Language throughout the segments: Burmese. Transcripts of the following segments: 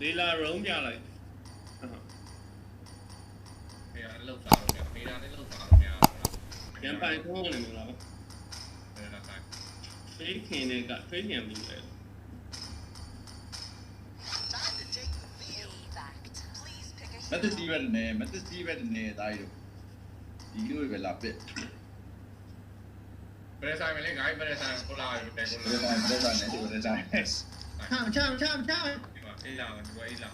လေလာရုံးပြလိုက်ဖေးရလောက်စားလို့ဖေးရလည်းလောက်စားလို့မရဘူးရန်ပိုင်ထုံးနေမလားဖေးရ L của L.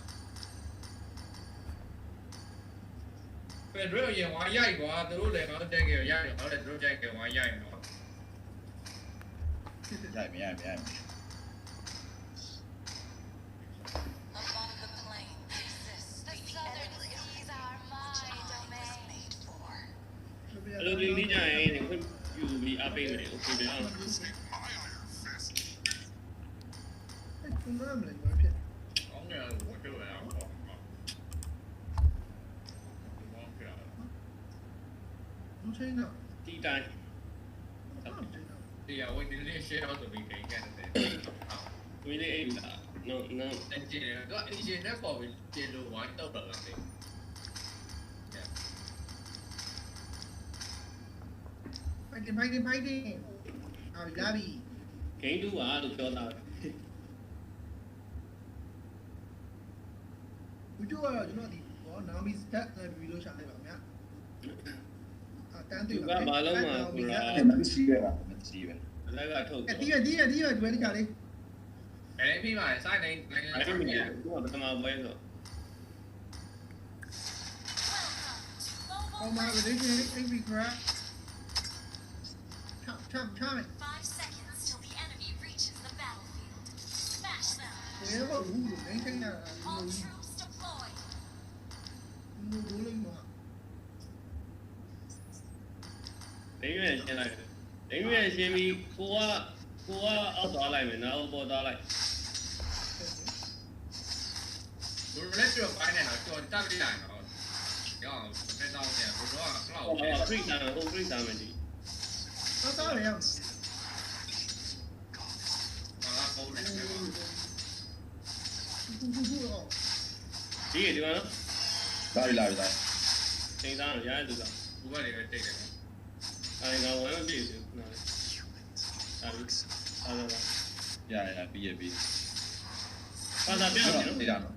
Pedro ရေဝါရိုက်ကွာသူတို့လည်းကောင်းတဲ့ကေရိုက်တယ်ဟောလေသူတို့ကြိုက်ကေဝါရိုက်တယ်နော်ရိုက်မရိုက်မရိုက်မ lưu lý nhà này thì không? Dù bị AP này ok đấy không? ဖြစ်အောင်းနေတော့ဝတ်ပြောရအောင်ပေါ့ဘောပြရလူချင်းတော့တီတိုင်းဒီရဝင်းဒီလေး share တော့ဆိုပြီးခိုင်းခဲ့တယ်ဝေးလေးအိတ်လာ no no ဒီရဒီဘယ်ကြလဲအဲ့ဒီပြီးပါစိုက်နေနေနေအဲ့ဒီမြင်တော့ပထမပွဲဆိုအော်မာဗီဒီယိုအိဗီခရာချမ်းချမ်းချမ်း Five seconds till the enemy reaches the battlefield. Smash them. ဘယ်ဘောဘူးလို့ နေလို့လိမ့်မှာနေရွေးရှင်းလိုက်နေရွေးရှင်းပြီးကိုကကိုကအောက်သွားလိုက်မယ်နောက်ပေါ်သွားလိုက်ဘယ်လိုပြောပိုင်းနေတော့တော်တက်ပြလိုက်တော့ညောင်းပြန်တော့ပြန်ဘုရားကလောက်ပြန်ပြိတန်ဟိုပြိတန်မယ်ဒီတော့တော့ရအောင်အာဟုတ်တယ်ဒီဒီမှာနော် ဒါရီလာပြီသားချိန်သားရရတူတာဘူးကနေပဲတိတ်တယ်အဲဒီကဝမ်းမပြည့်ဘူးနော်ဒါလို့အားလုံးရရပြီးရပြီးပါတာပြောင်းနေဒီနော်လား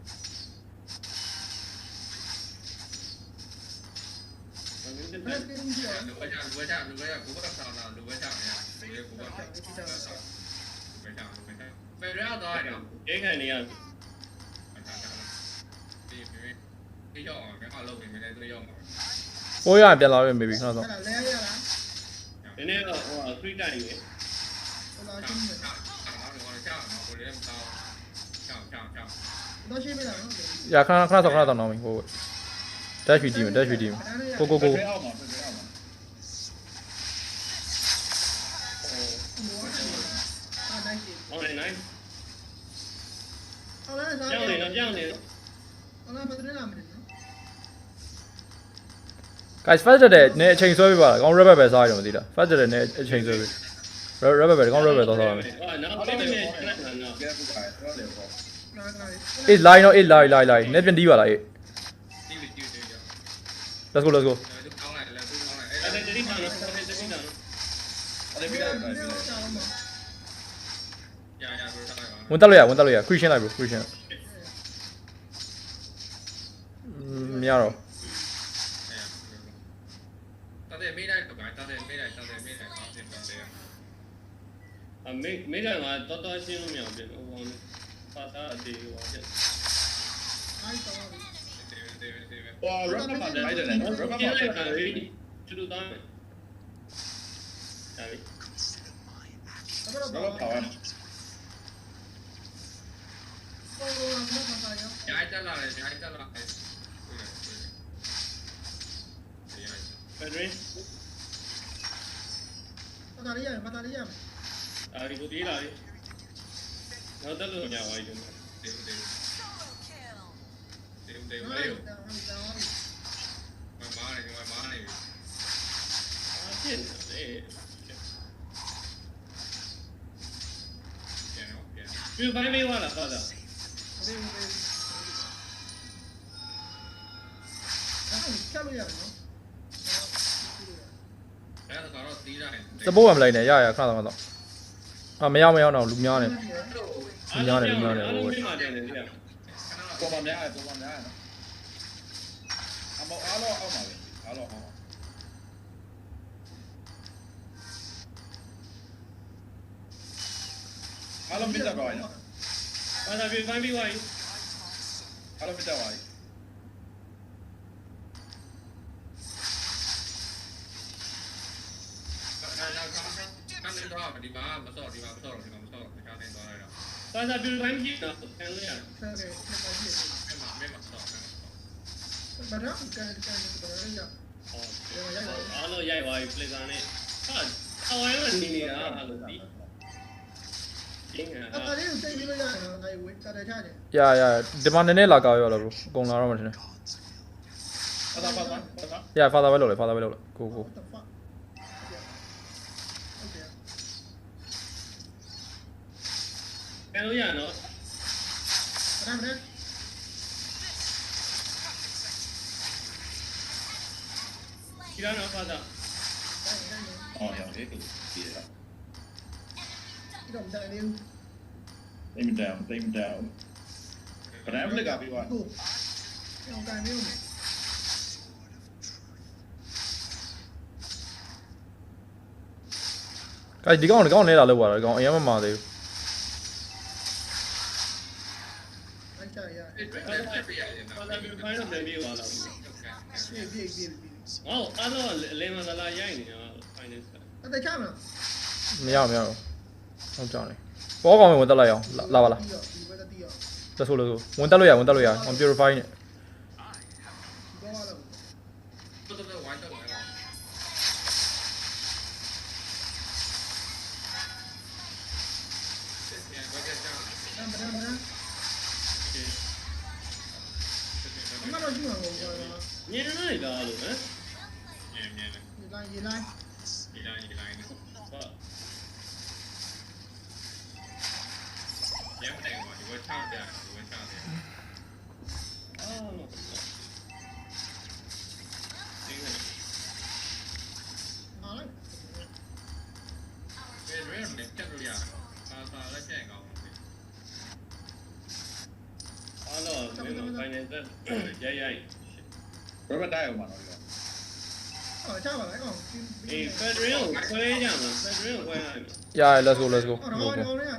ဘယ်ကင်းကြီးရောလူဝဲကြလူဝဲကြလူဝဲကြကိုကဆောင်းတာလူဝဲကြမရဘူးလေကိုကဆောင်းလူဝဲကြလူဝဲကြဘယ်ရောက်တော့တယ်ရဲခံနေရဒီ ဒီရောက်အောင်ငါအလုပ်နေမယ်လေသူရောက်မှာပိုးရပြန်လာပြီ maybe ခဏတော့အဲ့ဒါလဲရလားဒီနေ့တော့ဟိုဖရိတိုင်းရေဟိုလာချင်းနေဆောင်းဆောင်းတော့ကြောက်တော့ကိုလည်းမဆောင်းကြောက်ကြောက်ကြောက်တော့ရှင်းပြလားနော်ရခဏခဏတော့ခဏတော့နောက်ပြီဟို dash ပြီးတီးမယ် dash ပြီးတီးမယ်ကိုကိုကိုဖဲအောင်ပါဖဲအောင်ပါအာနိုင်ကြီးဟောနေနိုင်ဟုတ်လားစားကြောက်နေတော့ကြောက်နေတော့ဟုတ်လားမတရလာမလို့နော် guys fast တဲ့နေအချိန်ဆွဲပြပါလားကောင်း rubber ပဲစားရမှာမသိလား fast တဲ့နေအချိန်ဆွဲပြီ rubber ပဲကောင်း rubber တော့စားရမယ်ဟာနောက်တစ်နေ့ရှင်းလိုက်တာနော်ကဲဖူးပါတော့တယ်ပေါ့နားနားအေး line တော့အေး line line line နေပြန်တီးပါလားအေးဒီဗီဒီယိုတွေကြောက် let's go let's go သူကောင်းလိုက်တယ်သူကောင်းလိုက်အဲ့ဒါတတိယနော်တတိယနော်အဲ့ဒီပြီးလိုက်ပါပြီရရဘယ်တော့လဲဝင်တက်လို့ရဝင်တက်လို့ရ christian လိုက် bro christian မရတော့တ အမေမိကငါတော်တော်ရှင်းလို့မရဘူးဟိုဘောပါတာအတေးဟိုချက်အိုက်တော့တေးတေးတေးဟောရမတ်ပါတယ်တယ်ရမတ်ပါတကျယ်လိုက်တာလေကျူတော့တယ်ဒါလေအဲ့တော့ရမတ်ပါဝါဟိုလာမမတာရောရိုက်တက်လာတယ်ရိုက်တက်လာတယ်ဖက်ဒရင်းမတာရရမတာရရ အာဒီကိုသေးတာလေတော့တက်လို့ညာပါလိမ့်မယ်တေးတေးတေးတေးမလေးကိုမမားနေကမမားနေပြီအဖြစ်လေပြန်တော့ပြန်ပြဘိုင်းမေးဝါလားဟုတ်လားအဲ့ဒါကတော့သီးရတယ်သဘောမလိုက်နဲ့ရရခဏတော့ခဏတော့ အာမရမရတော့လူများနေအားလုံးပြမှာတယ်လေဗျာပေါ်မှာများတယ်ပေါ်မှာများတယ်နော်အမောအားလုံးအောက်မှာပဲအားလုံးအောက်မှာအားလုံးပြတ်သွားပြီနော်ဘာသာပြေဖိုင်းပြီးသွားပြီအားလုံးပြတ်သွားပြီ အဲ့ဒါကတော့ကနေတော့ဒီမှာမစော့ဒီမှာမစော့ဒီမှာမစော့ဒီကနေတော့ရတော့ ဘာသာပြေဖိုင်းပြီးတော့ခံလို့ရတယ်ဆက်တယ်ဆက်ပါကြည့်အဲ့မှာမဲမစော့မဲမစော့ဘာတော့ကန်ကန်ကန်ရရဟောအားလုံးရိုက်သွားပြီပလစ်ကာနဲ့ဟာအဝိုင်းကနေနေတာအားလုံးဒီအင်းအဲ့ဟာဒါလေးကိုစိတ်ပြီးလို့ရတယ်နော်အဲဝေးတာတချတယ်ရရဒီမှာနည်းနည်းလာကောက်ရောလားဘရိုအကုန်လာတော့မှထင်တယ်ပါတာပါတာပါတာရ father ပဲလုပ်လေ father ပဲလုပ်လေကိုကို what the fuck ဟုတ်တယ် ခံလို့ရနော်အဲ့ဒါနဲ့ဒီတော့ဘာသာဟောရောက်တယ်ဒီဒီလားဒီတော့ဒါလေးတိမ်တောင်တိမ်တောင်ဗရမ်လက်ကပြီးသွားကိုအောင်ကန်နေဦးမယ်အဲဒီကောင်ဒီကောင်နေတာလောက်ပါတော့ ဒီကောင်အရင်မမာသေးဘူးအဲ့ချရအဲ့ဒါပြပြရတယ်နော်ဘာသာပြေဖိုင်းတော့ပြန်ပြီးသွားတော့ပြေပြေပြေပြေဟောအားလုံးအလဲမလာရိုက်နေတာ finance အဲ့ဒါချမလားမရမရတော့ဟုတ်ကြောင်လေပေါ်ကောင်ဝင်တက်လိုက်အောင်လာပါလားဒီဘက်တည်းရောတက်ဆိုလို့ဝင်တက်လို့ရဝင်တက်လို့ရ on purify နဲ့ လိုက်မှာရရ let's go let's go ဟောတော့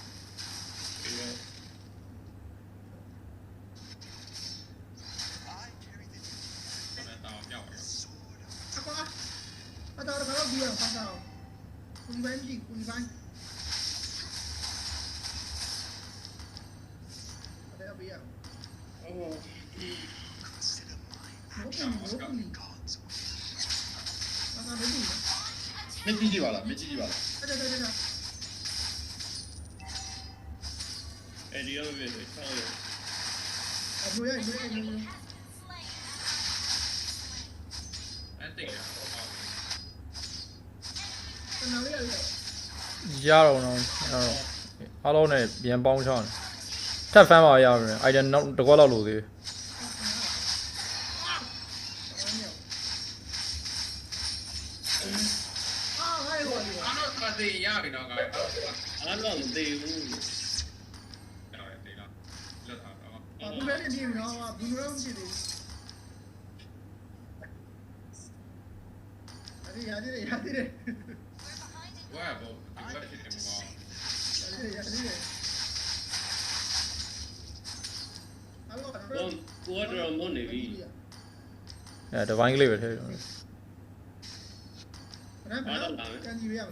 မကြည့်ကြည့်ပါလားမကြည့်ကြည့်ပါလားတော်တော်တော်တော်အဲဒီရောပဲဆောင်းရအဘိုးရဲ့ဘိုးရဲ့ဘိုးရဲ့အတိတ်ကပေါ့ပါကျွန်တော်လေးရရတော့တော့အားလုံးနဲ့ပြန်ပေါင်းချောင်းထပ်ဖမ်းပါရမယ်အိုင်တန်နောက်တစ်ခွက်လောက်လိုသေးတယ် သိရပြီတော့ကအားတော့မသိဘူးတော်တယ်တေးတော့လွတ်သွားတော့ဘူးလည်းနေပြီတော့ဘူးရောမရှိသေးဘူးအဲ့ဒီရတယ်ရတယ်ရတယ်ဝါဘောဒီဘက်ဖြစ်နေမှာရတယ်ရတယ်အဲ့တော့ကိုယ်တော်မနေပြီအဲဒဝိုင်းကလေးပဲထည့်ရအောင်ဘာလို့လဲကန်ကြီးရအောင်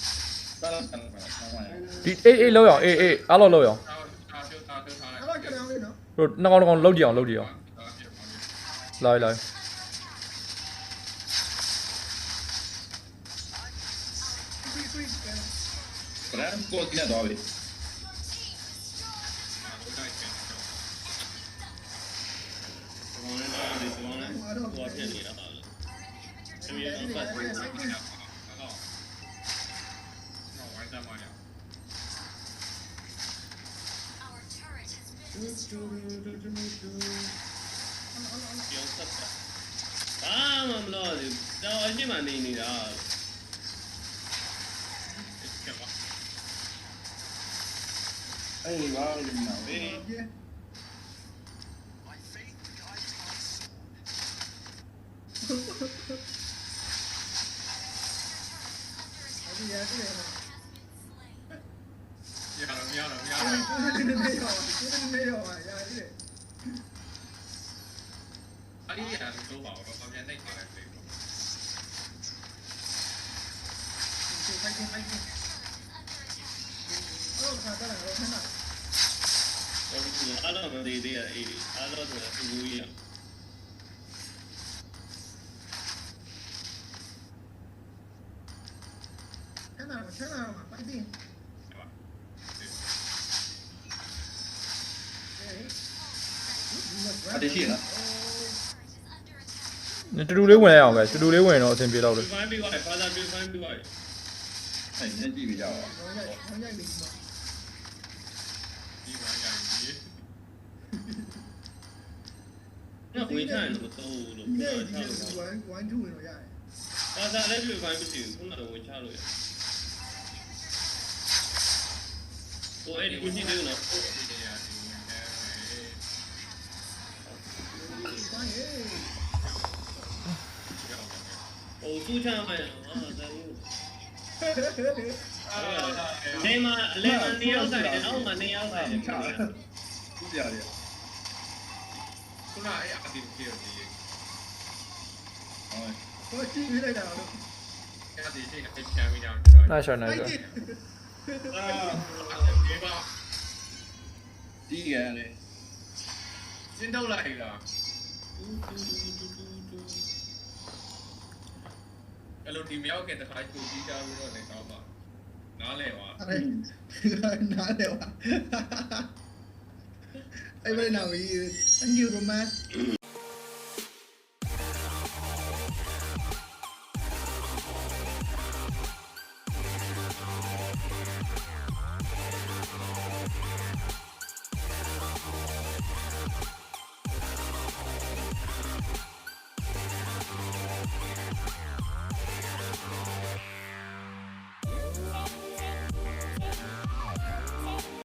က်အဲ့တော့ကြောင်လေးနော်တို့နှစ်ကောင်တစ်ကောင်လောက်ကြည့်အောင်လောက်ကြည့်အောင်လာလာပြီးပြီးကန်ဘရန်ကိုတင်တော့ မမလို့ဒီတော့အရှိမနေနေတာအေးဘာလို့မလဲပြေ My faith guides my soul. အဲ့ဒီရသေးတယ်နော်ရတော့မရတော့မရ အဲ့တော့ဒီနေရောဒီနေရောရသေးတယ်အဲ့ဒီရတော့ပါတော့ပြန်နေပါလေဒီဖိုက်ဖိုက်အော်ခါတာတော့ခဏအားလုံးမသေးသေးရအေးအားလုံးဆိုတော့ဘူးကြီးရခဏခဏမှာပိုက်တင်အေးအတရှိနော် တူတူလေးဝင်ရအောင်ပဲတူတူလေးဝင်တော့အဆင်ပြေတော့လို့ဒီဖိုင်းပြီးသွားဖာသာဒီဖိုင်းပြီးသွားအဲ့ညကြည့်ပြကြပါဘောင်းရိုက်ဘောင်းရိုက်နေမှာဒီမှာရည်နော်ဝင်ချင်လို့တော့လို့ဒီနေ့ပြောဒီချနေ့လို့ဝိုင်းဝိုင်းထူဝင်တော့ရတယ်ဖာသာလည်းဒီဖိုင်းမရှိဘူးခုနကဝင်ချလို့ရ ဟိုအဲ့ဒီကိုကြည့်နေတော့ဒီရည်ဒီဝင်တယ်ဝိုင်းဟေးဟိုသူ့ချမ်းမှအာဒါဘူးနေမှာလေမနေရောက်တယ်အောက်မှာနေရောက်တယ်သူကြရတယ်ခုနအဲ့အတီးပြေဒီဟုတ်ဟိုကြည့်နေလိုက်တာတော့အဲ့ဒီရှိအဲ့ချမ်းမီအောင်နားရှာနားပိုက်ရှာတင်အာဒီပါဒီကရတယ်စင်းတော့လိုက်လား အဲ့လိုဒီမြောက်ကတခါကိုကြီးကြလို့တော့လည်းကောင်းပါနားလဲပါအဲ့နားတယ်ဝါအဲ့ဘယ်နာဝီ thank you so much